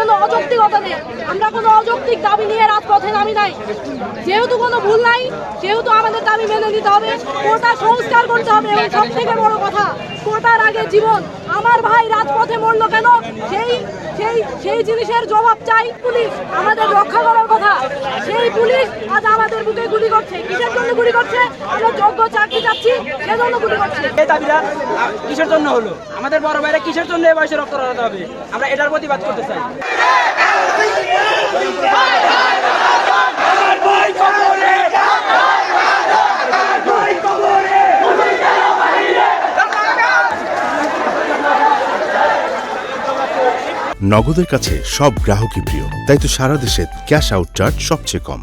কোনো অযৌক্তিকতা নেই। আমরা কোনো অযৌক্তিক দাবি নিয়ে রাজপথে নামি নাই। যেহেতু কোনো ভুল নাই আমাদের দাবি মেনে নিতে হবে। কোটা সংস্কার করতে হবে এবং সব থেকে বড় কথা, কোটার আগে জীবন। আমার ভাই রাজপথে মরলো কেন? সেই সেই সেই জিনিসের জবাব চাই পুলিশ। আমাদের রক্ষা করার কথা। সেই পুলিশ আজ বুকে গুলি করছে। কিসের জন্য গুলি করছে? আমরা যোগ্য চাকরি সেজন্য গুলি করছে। এই দাবিটা কিসের জন্য হলো? আমাদের বড় ভাইরা কিসের জন্য এ বয়সে রক্ত রাখতে হবে? আমরা এটার প্রতিবাদ করতে চাই। নগদের কাছে সব গ্রাহকই প্রিয় তাই তো সারা দেশে ক্যাশ আউট চার্জ সবচেয়ে কম।